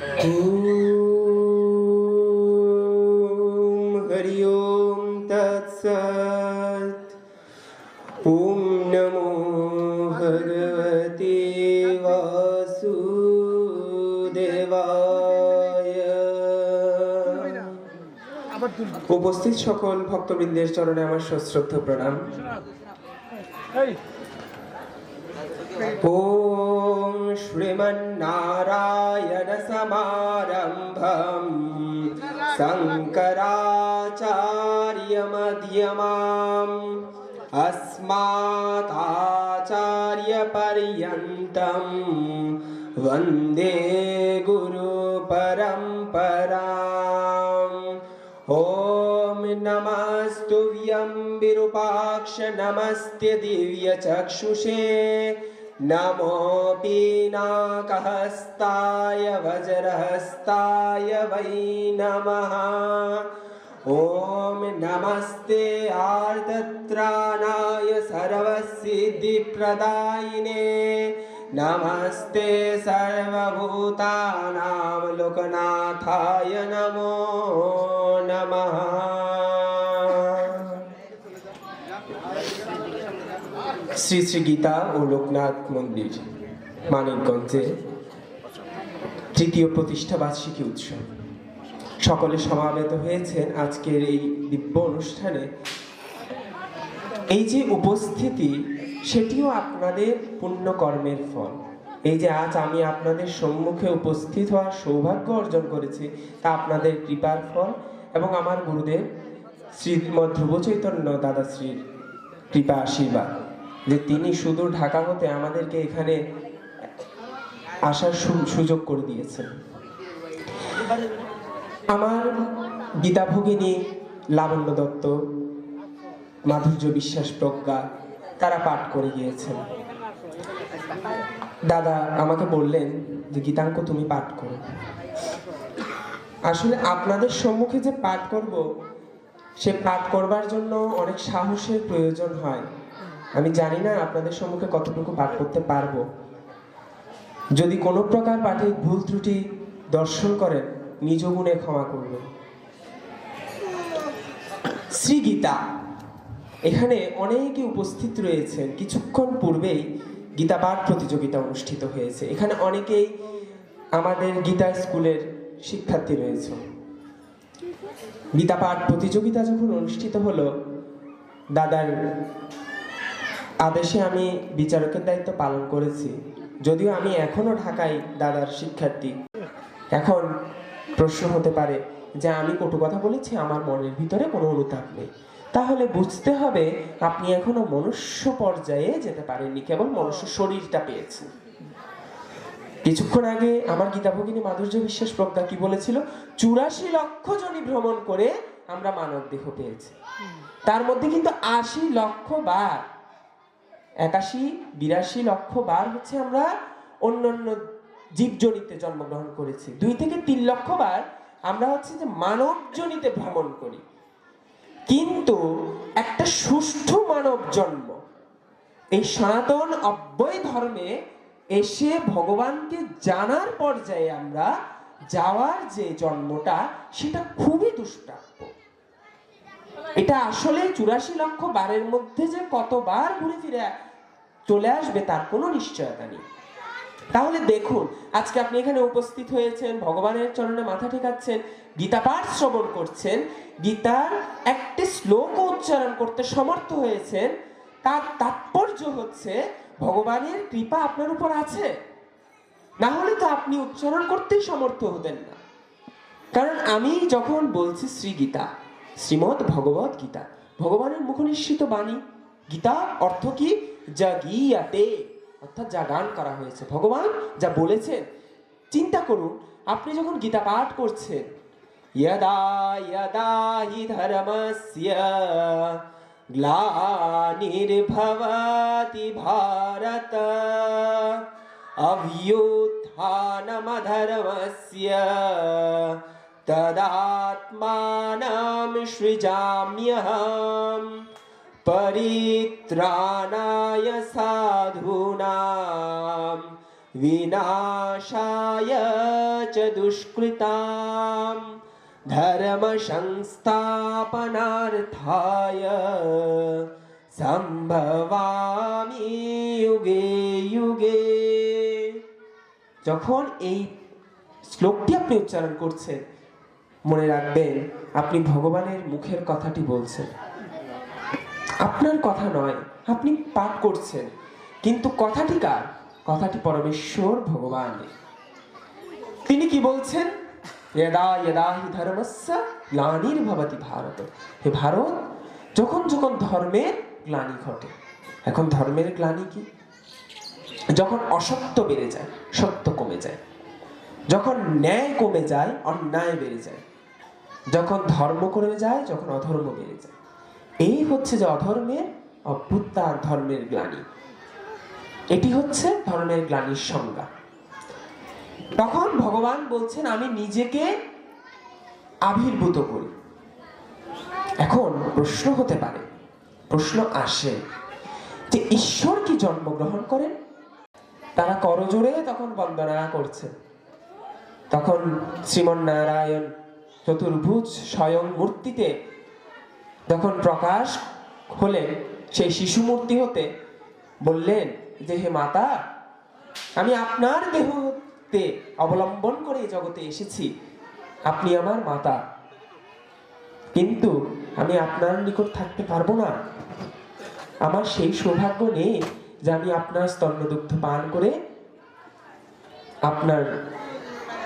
ॐ हरि ओं तत्सत् ॐ नमो भगवते वासुदेवाय উপস্থিত সকল ভক্তবৃন্দের চরণে আমার সশ্রদ্ধ প্রণাম ॐ श्रीमन्नारायणसमारम्भम् शङ्कराचार्यमध्यमाम् अस्माकाचार्यपर्यन्तम् वन्दे गुरुपरम्पराम् ॐ नमस्तुभ्यं विरूपाक्ष नमस्ते दिव्यचक्षुषे नमो पीनाकहस्ताय वज्रहस्ताय वै नमः। ॐ नमस्ते आर्तत्राणाय सर्वसिद्धिप्रदायिने। नमस्ते सर्वभूतानां लोकनाथाय नमो नमः শ্রী শ্রী গীতা ও লোকনাথ মন্দির মানিকগঞ্জে তৃতীয় প্রতিষ্ঠা বার্ষিকী উৎসব। সকলে সমাবেত হয়েছেন আজকের এই দিব্য অনুষ্ঠানে। এই যে উপস্থিতি, সেটিও আপনাদের পুণ্যকর্মের ফল। এই যে আজ আমি আপনাদের সম্মুখে উপস্থিত হওয়ার সৌভাগ্য অর্জন করেছি, তা আপনাদের কৃপার ফল এবং আমার গুরুদেব ধ্রুব চৈতন্য দাদাশ্রীর কৃপা আশীর্বাদ। যে তিনি শুধু ঢাকা হতে আমাদেরকে এখানে আসার সুযোগ করে দিয়েছেন। আমার গীতা ভগিনী লাবণ্য দত্ত, মাধুর্য বিশ্বাস প্রজ্ঞা, তারা পাঠ করে গিয়েছেন। দাদা আমাকে বললেন যে, গীতাঙ্ক, তুমি পাঠ করো। আসলে আপনাদের সম্মুখে যে পাঠ করব, সে পাঠ করবার জন্য অনেক সাহসের প্রয়োজন হয়। আমি জানি না আপনাদের সম্মুখে কতটুকু পাঠ করতে পারব। যদি কোনো প্রকার পাঠে ভুল ত্রুটি দর্শন করেন, নিজ গুণে ক্ষমা করবেন। শ্রী গীতা এখানে অনেকে উপস্থিত রয়েছেন। কিছুক্ষণ পূর্বেই গীতা পাঠ প্রতিযোগিতা অনুষ্ঠিত হয়েছে। এখানে অনেকেই আমাদের গীতা স্কুলের শিক্ষার্থী রয়েছে গীতা পাঠ প্রতিযোগিতা যখন অনুষ্ঠিত হলো, দাদার আদেশে আমি বিচারকের দায়িত্ব পালন করেছি। যদিও আমি এখনও ঢাকায় দাদার শিক্ষার্থী। এখন প্রশ্ন হতে পারে যে আমি কটু কথা বলেছি, আমার মনের ভিতরে কোনো অনুতাপ নেই। তাহলে বুঝতে হবে আপনি এখনও মনুষ্য পর্যায়ে যেতে পারেননি, কেবল মনুষ্য শরীরটা পেয়েছেন। কিছুক্ষণ আগে আমার গীতা ভগিনী মাধুর্য বিশ্বাস প্রজ্ঞা কি বলেছিল? চুরাশি লক্ষ জনই ভ্রমণ করে আমরা মানব দেহ পেয়েছি। তার মধ্যে কিন্তু আশি লক্ষ বার একাশি, বিরাশি লক্ষ বার হচ্ছে আমরা অন্য অন্য জীবজনিতে জন্মগ্রহণ করেছি। দুই থেকে তিন লক্ষ বার আমরা হচ্ছে যে মানবজনিতে ভ্রমণ করি। কিন্তু একটা সুষ্ঠু মানব জন্ম, এই সনাতন অব্যয় ধর্মে এসে ভগবানকে জানার পর্যায়ে আমরা যাওয়ার যে জন্মটা, সেটা খুবই দুষ্প্রাপ্য। এটা আসলে চুরাশি লক্ষ বারের মধ্যে যে কতবার ঘুরে ফিরে চলে আসবে তার কোনো নিশ্চয়তা নেই। তাহলে দেখুন, আজকে আপনি এখানে উপস্থিত হয়েছেন, ভগবানের চরণে মাথা ঠেকাচ্ছেন, গীতা পাঠ শ্রবণ করছেন, গীতার একটি শ্লোক উচ্চারণ করতে সমর্থ হয়েছেন, তার তাৎপর্য হচ্ছে ভগবানের কৃপা আপনার উপর আছে। না হলে তো আপনি উচ্চারণ করতেই সমর্থ হতেন না। কারণ আমি যখন বলছি শ্রী গীতা শ্রীমদ ভগবত গীতা ভগবানের মুখনিশ্চিত বাণী গীতা অর্থ কি যা গীয়াতে অর্থাৎ যা গান করা হয়েছে ভগবান যা বলেছেন চিন্তা করুন আপনি যখন গীতা পাঠ করছেন यदा यदा हि धर्मस्य ग्लानिर्भवति भारत अभ्युत्थानमधर्मस्य तदात्मानं सृजाम्यहम् परित्राणाय साधूनां विनाशाय च दुष्कृतां धर्मसंस्थापनार्थाय সম্ভবামি যুগে যুগে যখন এই শ্লোকটি আপনি উচ্চারণ করছেন মনে রাখবেন, আপনি ভগবানের মুখের কথাটি বলছেন। আপনার কথা নয়, আপনি পাঠ করছেন। কিন্তু কথাটি কার? কথাটি পরমেশ্বর ভগবান তিনি কি বলছেন? ইদা ইদা ভারত। হে ভারত, যখন যখন ধর্মের গ্লানি ঘটে, এখন ধর্মের গ্লানি কি? যখন অসত্য বেড়ে যায়, সত্য কমে যায়, যখন ন্যায় কমে যায়, অন্যায় বেড়ে যায় যখন ধর্ম করে যায়, যখন অধর্ম বেড়ে যায়। এই হচ্ছে যে অধর্মের অভ্যুত্থান, ধর্মের গ্লানি। এটি হচ্ছে ধর্মের গ্লানির সংজ্ঞা। তখন ভগবান বলছেন, আমি নিজেকে আবির্ভূত করি। এখন প্রশ্ন হতে পারে, প্রশ্ন আসে যে ঈশ্বর কি জন্মগ্রহণ করেন? তারা করজোড়ে তখন বন্দনা করছে। তখন শ্রীমন্নারায়ণ চতুর্ভুজ স্বয়ং মূর্তিতে। যখন প্রকাশ হলেন, সেই শিশু মূর্তি হতে বললেন, যে হে মাতা, আমি আপনার দেহতে অবলম্বন করে জগতে এসেছি। আপনি আমার মাতা। কিন্তু আমি আপনার নিকট থাকতে পারব না। আমার সেই সৌভাগ্য নেই যে আমি আপনার স্তন্যদুগ্ধ পান করে আপনার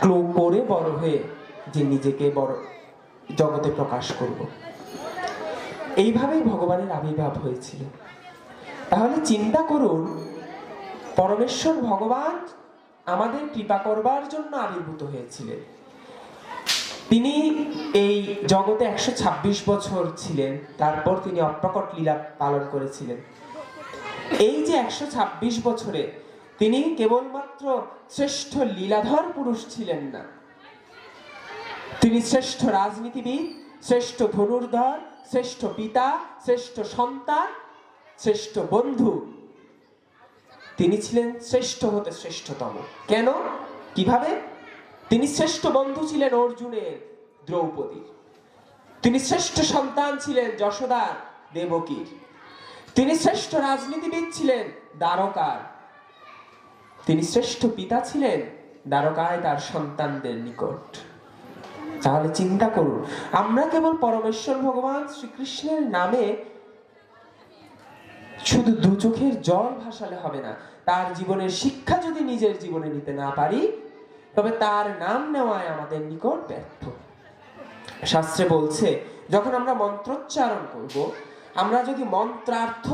ক্লো করে বড় হয়ে যে নিজেকে বড় জগতে প্রকাশ করব। এইভাবেই ভগবানের আবির্ভাব হয়েছিল। তাহলে চিন্তা করুন, পরমেশ্বর ভগবান আমাদের কৃপা করবার জন্য আবির্ভূত হয়েছিলেন। তিনি এই জগতে একশো ছাব্বিশ বছর ছিলেন, তারপর তিনি অপ্রকট লীলা পালন করেছিলেন। এই যে একশো ছাব্বিশ বছরে তিনি কেবলমাত্র শ্রেষ্ঠ লীলাধর পুরুষ ছিলেন না তিনি শ্রেষ্ঠ রাজনীতিবিদ, শ্রেষ্ঠ ধনুর্ধর, শ্রেষ্ঠ পিতা, শ্রেষ্ঠ সন্তান, শ্রেষ্ঠ বন্ধু। তিনি ছিলেন শ্রেষ্ঠ হতে শ্রেষ্ঠতম। কেন? কীভাবে? তিনি শ্রেষ্ঠ বন্ধু ছিলেন অর্জুনের দ্রৌপদীর। তিনি শ্রেষ্ঠ সন্তান ছিলেন যশোদার দেবকীর। তিনি শ্রেষ্ঠ রাজনীতিবিদ ছিলেন দ্বারকার। তিনি শ্রেষ্ঠ পিতা ছিলেন দ্বারকায় তার সন্তানদের নিকট। তাহলে চিন্তা করুন, আমরা কেবল পরমেশ্বর ভগবান শ্রীকৃষ্ণের নামে শুধু দু চোখের জল ভাসালে হবে না, তার জীবনের শিক্ষা যদি নিজের জীবনে নিতে না পারি, তবে তার নাম নেওয়ায় আমাদের নিকট ব্যর্থ। শাস্ত্রে বলছে, যখন আমরা মন্ত্রোচ্চারণ করব, আমরা যদি মন্ত্রার্থ,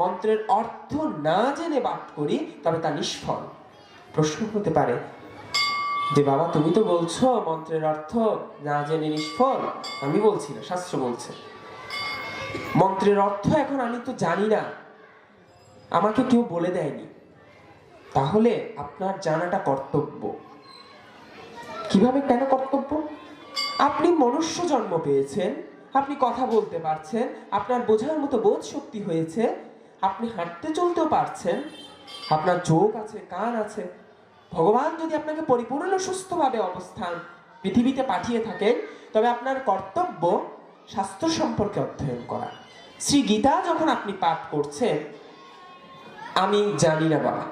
মন্ত্রের অর্থ না জেনে পাঠ করি, তবে তা নিষ্ফল। প্রশ্ন হতে পারে যে, বাবা, তুমি তো বলছো, মন্ত্রের অর্থ না জেনে নিষ্ফল? আমি বলছি না, শাস্ত্র বলছে। মন্ত্রের অর্থ এখন আমি তো জানি না। আমাকে কেউ বলে দেয়নি। তাহলে আপনার জানাটা কর্তব্য। কীভাবে কেন কর্তব্য? আপনি মনুষ্য জন্ম পেয়েছেন, আপনি কথা বলতে পারছেন, আপনার বোঝার মতো বোধ শক্তি হয়েছে, আপনি হাঁটতে চলতেও পারছেন, আপনার চোখ আছে, কান আছে ভগবান যদি আপনাকে পরিপূর্ণ সুস্থভাবে অবস্থান পৃথিবীতে পাঠিয়ে থাকেন, তবে আপনার কর্তব্য স্বাস্থ্য সম্পর্কে অধ্যয়ন করা। শ্রী গীতা যখন আপনি পাঠ করছেন, আমি জানি না বাবা,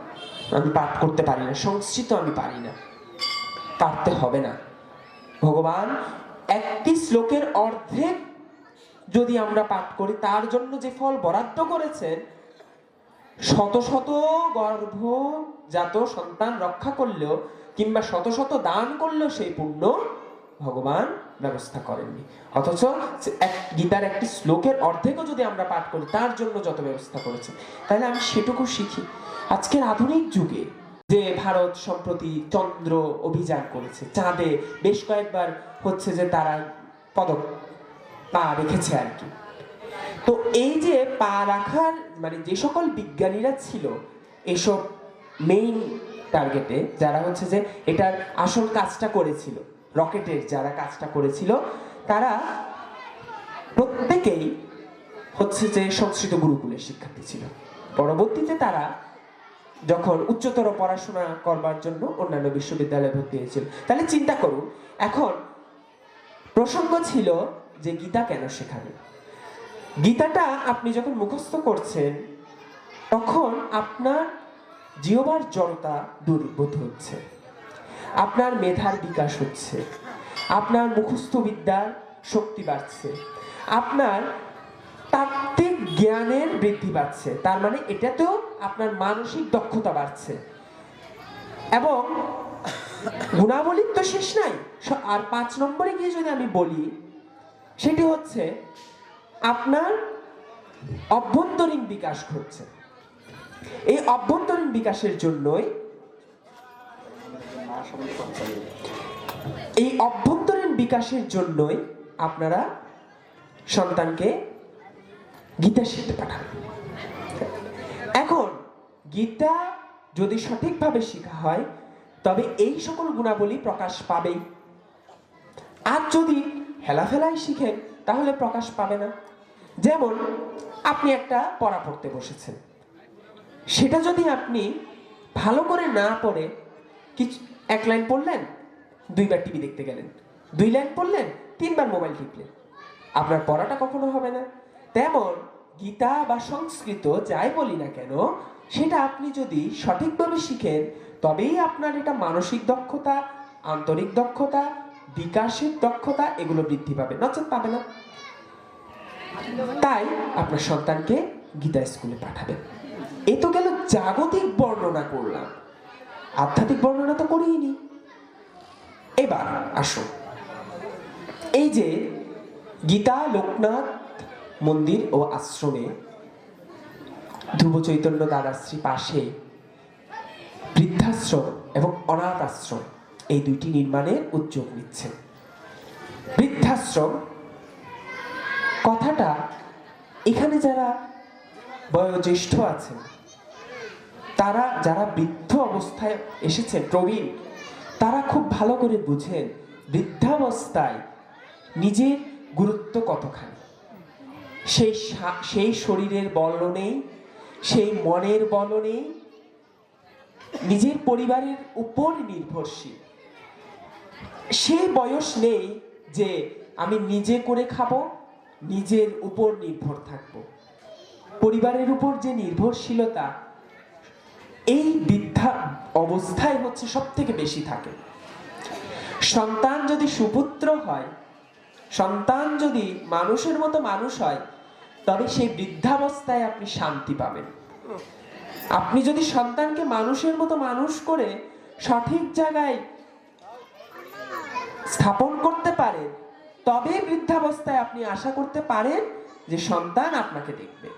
আমি পাঠ করতে পারি না, সংস্কৃত আমি পারি না। পারতে হবে না। ভগবান একটি শ্লোকের অর্ধেক যদি আমরা পাঠ করি, তার জন্য যে ফল বরাদ্দ করেছেন শত শত গর্ভজাত সন্তান রক্ষা করলেও কিংবা শত শত দান করলেও সেই পুণ্য ভগবান ব্যবস্থা করেননি। অথচ এক গীতার একটি শ্লোকের অর্ধেকও যদি আমরা পাঠ করি, তার জন্য যত ব্যবস্থা করেছে। তাহলে আমি সেটুকু শিখি। আজকের আধুনিক যুগে যে ভারত সম্প্রতি চন্দ্র অভিযান করেছে, চাঁদে বেশ কয়েকবার হচ্ছে যে তারা পদক পা রেখেছে আর কি। তো এই যে পা রাখার মানে যে সকল বিজ্ঞানীরা ছিল, এসব মেইন টার্গেটে যারা হচ্ছে যে এটার আসল কাজটা করেছিল, রকেটের যারা কাজটা করেছিল, তারা প্রত্যেকেই হচ্ছে যে সংস্কৃত গুরুকুলের শিক্ষার্থী ছিল। পরবর্তীতে তারা যখন উচ্চতর পড়াশোনা করবার জন্য অন্যান্য বিশ্ববিদ্যালয়ে ভর্তি হয়েছিল। তাহলে চিন্তা করুন, এখন প্রসঙ্গ ছিল যে গীতা কেন শেখাবে? গীতাটা আপনি যখন মুখস্থ করছেন, তখন আপনার জিহবার জড়তা দূরীভূত হচ্ছে। আপনার মেধার বিকাশ হচ্ছে। আপনার মুখস্থ বিদ্যার শক্তি বাড়ছে। আপনার তাত্ত্বিক জ্ঞানের বৃদ্ধি পাচ্ছে তার মানে এটাতেও আপনার মানসিক দক্ষতা বাড়ছে। এবং গুণাবলীর তো শেষ নাই। আর পাঁচ নম্বরে গিয়ে যদি আমি বলি, সেটি হচ্ছে আপনার অভ্যন্তরীণ বিকাশ ঘটছে। এই অভ্যন্তরীণ বিকাশের জন্যই এই অভ্যন্তরীণ বিকাশের জন্যই আপনারা সন্তানকে গীতা শিখতে পাঠান। এখন, গীতা যদি সঠিকভাবে শেখা হয়, তবে এই সকল গুণাবলী প্রকাশ পাবেই। আর যদি হেলাফেলাই শিখেন, তাহলে প্রকাশ পাবে না। যেমন আপনি একটা পড়া পড়তে বসেছেন। সেটা যদি আপনি ভালো করে না পড়ে, কিছু, এক লাইন পড়লেন, দুইবার টিভি দেখতে গেলেন, দুই লাইন পড়লেন, তিনবার মোবাইল টিপলেন, আপনার পড়াটা কখনো হবে না। তেমন গীতা বা সংস্কৃত যাই বলি না কেন, সেটা আপনি যদি সঠিকভাবে শিখেন, তবেই আপনার এটা মানসিক দক্ষতা, আন্তরিক দক্ষতা, বিকাশের দক্ষতা, এগুলো বৃদ্ধি পাবে। নচেত পাবে না। তাই আপনার সন্তানকে গীতা স্কুলে পাঠাবেন। এ তো গেল জাগতিক বর্ণনা করলাম। আধ্যাত্মিক বর্ণনা তো করিনি। এবার আসো এই যে গীতা, লোকনাথ মন্দির ও আশ্রমে ধ্রুব চৈতন্য দাদাশ্রী পাশে বৃদ্ধাশ্রম এবং অনাথ আশ্রম এই দুইটি নির্মাণের উদ্যোগ নিচ্ছেন। বৃদ্ধাশ্রম কথাটা এখানে যারা বয়োজ্যেষ্ঠ আছেন, তারা যারা বৃদ্ধ অবস্থায় এসেছেন প্রবীণ, তারা খুব ভালো করে বুঝেন বৃদ্ধাবস্থায় নিজের গুরুত্ব কতখানি। সেই সেই শরীরের বল নেই, সেই মনের বল নেই, নিজের পরিবারের উপর নির্ভরশীল। সেই বয়স নেই যে আমি নিজে করে খাব নিজের উপর নির্ভর থাকব। পরিবারের উপর যে নির্ভরশীলতা, এই বৃদ্ধা অবস্থায় হচ্ছে সব থেকে বেশি থাকে। সন্তান যদি সুপুত্র হয়, সন্তান যদি মানুষের মতো মানুষ হয়, তবে সেই বৃদ্ধাবস্থায় আপনি শান্তি পাবেন। আপনি যদি সন্তানকে মানুষের মতো মানুষ করে সঠিক জায়গায় স্থাপন করতে তবে বৃদ্ধাবস্থায় আপনি আশা করতে পারেন যে সন্তান আপনাকে দেখবে।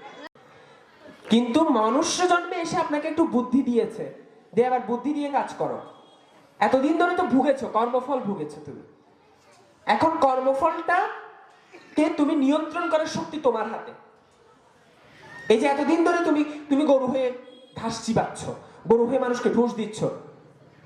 কিন্তু মনুষ্য জন্মে এসে আপনাকে একটু বুদ্ধি দিয়েছে। দিয়ে আবার বুদ্ধি দিয়ে কাজ করো। এতদিন ধরে তো ভুগেছো, কর্মফল ভুগেছো তুমি। এখন কর্মফলটা কে তুমি নিয়ন্ত্রণ করার শক্তি তোমার হাতে। এই যে এতদিন ধরে তুমি তুমি গরু হয়ে ঘাস চিবাচ্ছ, গরু হয়ে মানুষকে ঢোস দিচ্ছ।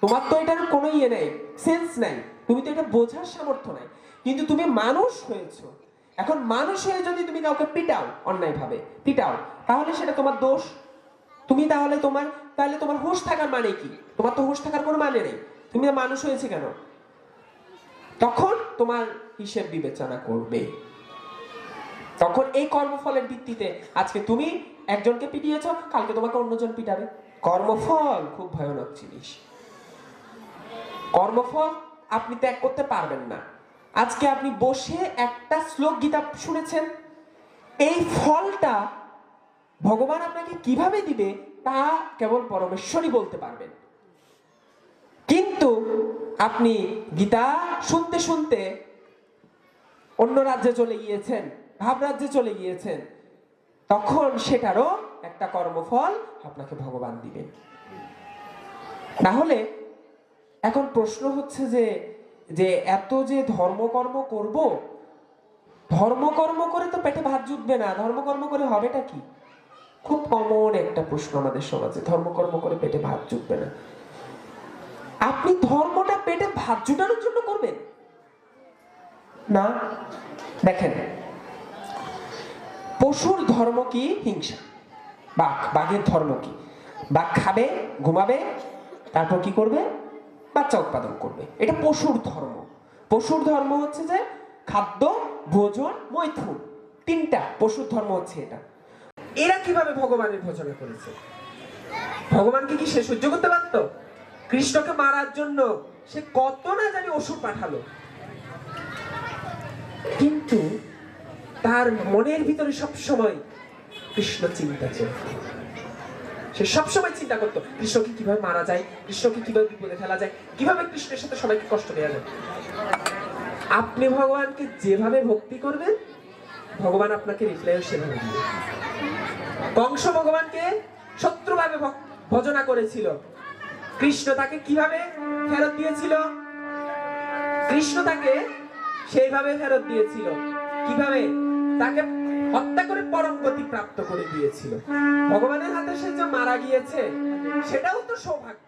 তোমার তো এটার কোনো ইয়ে নেই সেন্স নাই। তুমি তো এটা বোঝার সামর্থ্য নাই। কিন্তু তুমি মানুষ হয়েছো। এখন মানুষ হয়ে যদি তুমি কাউকে পিটাও, অন্যায়ভাবে, পিটাও, তাহলে সেটা তোমার দোষ। তুমি তাহলে তোমার তাহলে তোমার হুঁশ থাকার মানে কি? তোমার তো হুঁশ থাকার কোনো মানে নেই। তুমি মানুষ হয়েছে কেন? তখন তোমার হিসেব বিবেচনা করবে। তখন এই কর্মফলের ভিত্তিতে আজকে তুমি একজনকে পিটিয়েছ, কালকে তোমাকে অন্যজন পিটাবে। কর্মফল খুব ভয়ানক জিনিস। কর্মফল আপনি ত্যাগ করতে পারবেন না। আজকে আপনি বসে একটা শ্লোক গীতা শুনেছেন। এই ফলটা ভগবান আপনাকে কীভাবে দিবে তা কেবল পরমেশ্বরই বলতে পারবেন। কিন্তু আপনি গীতা শুনতে শুনতে অন্য রাজ্যে চলে গিয়েছেন, ভাব রাজ্যে চলে গিয়েছেন, তখন সেটারও একটা কর্মফল আপনাকে ভগবান দিবেন। তাহলে এখন প্রশ্ন হচ্ছে যে যে এত যে ধর্মকর্ম করব, ধর্মকর্ম করে তো পেটে ভাত জুটবে না, ধর্মকর্ম করে হবেটা কি? খুব কমন একটা প্রশ্ন আমাদের সমাজে, ধর্মকর্ম করে পেটে ভাত জুটবে না। আপনি ধর্মটা পেটে ভাত জুটানোর জন্য করবেন? না? দেখেন, পশুর ধর্ম কি? হিংসা। বাঘ, বাঘের ধর্ম কি? বাঘ খাবে, ঘুমাবে, তারপর কি করবে? বাচ্চা উৎপাদন করবে। এটা পশুর ধর্ম। পশুর ধর্ম হচ্ছে যে খাদ্য, ভোজন, মৈথুন। তিনটা পশুর ধর্ম হচ্ছে এটা। এরা কীভাবে ভগবানের ভোজনা করেছে ভগবানকে কি সে সহ্য করতে পারত? কৃষ্ণকে মারার জন্য সে কত না জানি ওষুধ পাঠালো। কিন্তু তার মনের ভিতরে সব সময় কৃষ্ণ চিন্তা চলত সে সবসময় চিন্তা করতো, কৃষ্ণকে কীভাবে মারা যায়, কৃষ্ণকে কীভাবে বিপদে ফেলা যায়, কীভাবে কৃষ্ণের সাথে সবাইকে কষ্ট দেওয়া যায়। আপনি ভগবানকে যেভাবে ভক্তি করবেন, ভগবান আপনাকে রিপ্লাইও সেভাবে দিবে। কংস ভগবানকে শত্রুভাবে ভজনা করেছিল। কৃষ্ণ তাকে কীভাবে ফেরত দিয়েছিল? কৃষ্ণ তাকে সেইভাবে ফেরত দিয়েছিল। কীভাবে? তাকে হত্যা করে পরম গতি প্রাপ্ত করে দিয়েছিল। ভগবানের হাতে সে যে মারা গিয়েছে, সেটাও তো সৌভাগ্য।